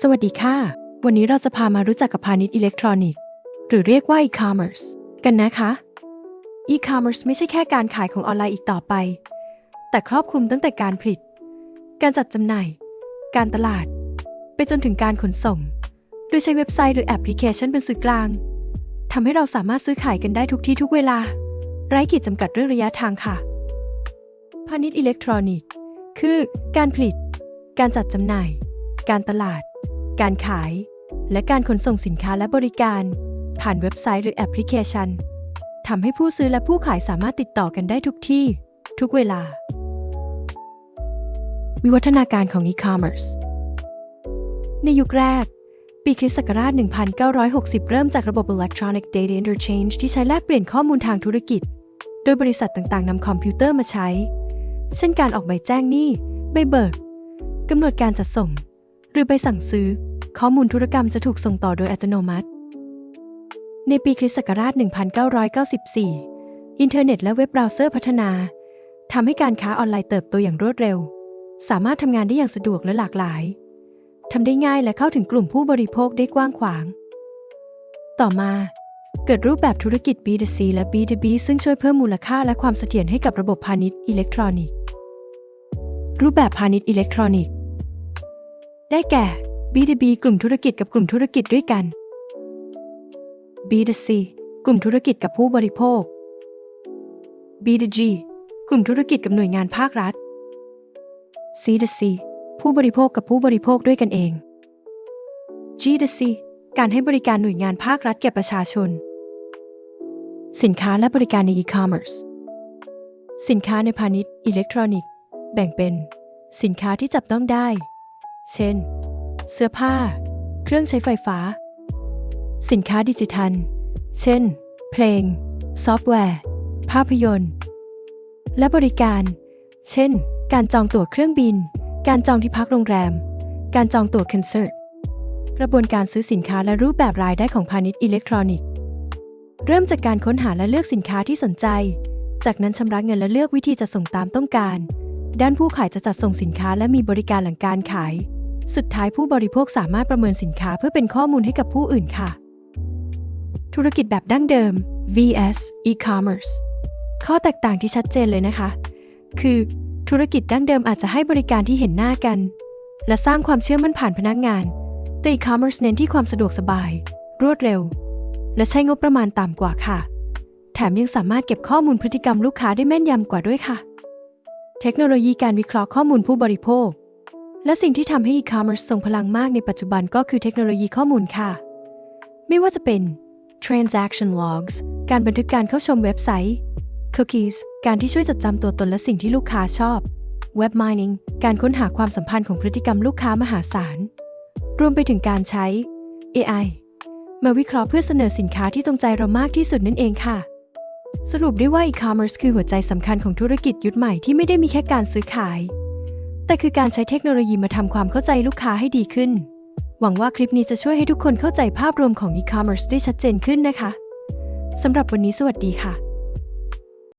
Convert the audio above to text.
สวัสดีค่ะ วันนี้เราจะพามารู้จักกับพาณิชย์อิเล็กทรอนิกส์ หรือเรียกว่า e-commerce กันนะคะ e-commerce ไม่ใช่แค่การขายของออนไลน์อีกต่อไป แต่ครอบคลุมตั้งแต่การผลิต การจัดจำหน่าย การตลาด ไปจนถึงการขนส่ง โดยใช้เว็บไซต์หรือแอปพลิเคชันเป็นสื่อกลางทำให้เราสามารถซื้อขายกันได้ทุกที่ทุกเวลา ไร้ขีดจำกัดเรื่องระยะทางค่ะ พาณิชย์อิเล็กทรอนิกส์ คือการผลิต การจัดจำหน่าย การตลาด การขาย และการขนส่งสินค้าและบริการ ผ่านเว็บไซต์หรือแอปพลิเคชันทำให้ผู้ซื้อและผู้ขายสามารถติดต่อกันได้ทุกที่ ทุกเวลา วิวัฒนาการของ e-commerce ในยุคแรก ปีคริสต์ศักราช 1960 เริ่มจากระบบ Electronic Data Interchange ที่ใช้แลกเปลี่ยนข้อมูลทางธุรกิจ โดยบริษัทต่างๆนำคอมพิวเตอร์มาใช้ เช่นการออกใบแจ้งหนี้ ใบเบิกกำหนดการจัดส่ง หรือใบสั่งซื้อ ข้อมูลธุรกรรมจะถูกส่งต่อโดยอัตโนมัติ ในปีคริสต์ศักราช 1994 อินเทอร์เน็ตและเว็บเบราว์เซอร์พัฒนาทำให้การค้าออนไลน์เติบโตอย่างรวดเร็ว สามารถทำงานได้อย่างสะดวกและหลากหลายทำได้ง่ายและเข้าถึงกลุ่มผู้บริโภคได้กว้างขวาง ต่อมาเกิดรูปแบบธุรกิจ B2C และ B2B ซึ่งช่วยเพิ่มมูลค่าและความเสถียรให้กับระบบพาณิชย์อิเล็กทรอนิกส์ รูปแบบพาณิชย์อิเล็กทรอนิกส์ ได้แก่ B2B กลุ่มธุรกิจกับกลุ่มธุรกิจด้วยกัน B2C กลุ่มธุรกิจกับผู้บริโภค B2G กลุ่มธุรกิจกับหน่วยงานภาครัฐ C2C ผู้บริโภคกับผู้บริโภคด้วยกันเอง G2C การให้บริการหน่วยงานภาครัฐแก่ประชาชน สินค้าและบริการใน e-commerce สินค้าในพาณิชย์อิเล็กทรอนิกส์ แบ่งเป็น สินค้าที่จับต้องได้ เช่น เสื้อผ้า เครื่องใช้ไฟฟ้า สินค้าดิจิทัล เช่น เพลง ซอฟต์แวร์ ภาพยนตร์ และบริการ เช่น การจองตั๋วเครื่องบิน การจองที่พักโรงแรม การจองตั๋วคอนเสิร์ต กระบวนการซื้อสินค้าและรูปแบบรายได้ของพาณิชย์อิเล็กทรอนิกส์ เริ่มจากการค้นหาและเลือกสินค้าที่สนใจ จากนั้นชำระเงินและเลือกวิธีจะส่งตามต้องการ ด้านผู้ขายจะจัดส่งสินค้าและมีบริการหลังการขาย สุดท้ายผู้บริโภคสามารถประเมินสินค้าเพื่อเป็นข้อมูลให้กับผู้อื่นค่ะ ธุรกิจแบบดั้งเดิม vs e-commerce ข้อแตกต่างที่ชัดเจนเลยนะคะ คือธุรกิจดั้งเดิมอาจจะให้บริการที่เห็นหน้ากัน และสร้างความเชื่อมั่นผ่านพนักงาน แต่ e-commerce เน้นที่ความสะดวกสบาย รวดเร็ว และใช้งบประมาณต่ำกว่าค่ะ แถมยังสามารถเก็บข้อมูลพฤติกรรมลูกค้าได้แม่นยำกว่าด้วยค่ะ เทคโนโลยีการวิเคราะห์ข้อมูลผู้บริโภค และสิ่งที่ทำให้ e-commerce ทรงพลังมากในปัจจุบันก็คือเทคโนโลยีข้อมูลค่ะ ไม่ว่าจะเป็น transaction logs การบันทึกการเข้าชมเว็บไซต์ cookies การที่ช่วยจดจำตัวตนและสิ่งที่ลูกค้าชอบ web mining การค้นหาความสัมพันธ์ของพฤติกรรมลูกค้ามหาศาล รวมไปถึงการใช้ AI มาวิเคราะห์เพื่อเสนอสินค้าที่ตรงใจเรามากที่สุดนั่นเองค่ะ สรุปได้ว่า e-commerce คือหัวใจสำคัญของธุรกิจยุคใหม่ที่ไม่ได้มีแค่การซื้อขาย แต่คือการใช้เทคโนโลยีมาทำความเข้าใจลูกค้าให้ดีขึ้น หวังว่าคลิปนี้จะช่วยให้ทุกคนเข้าใจภาพรวมของ e-commerce ได้ชัดเจนขึ้นนะคะสำหรับวันนี้สวัสดีค่ะ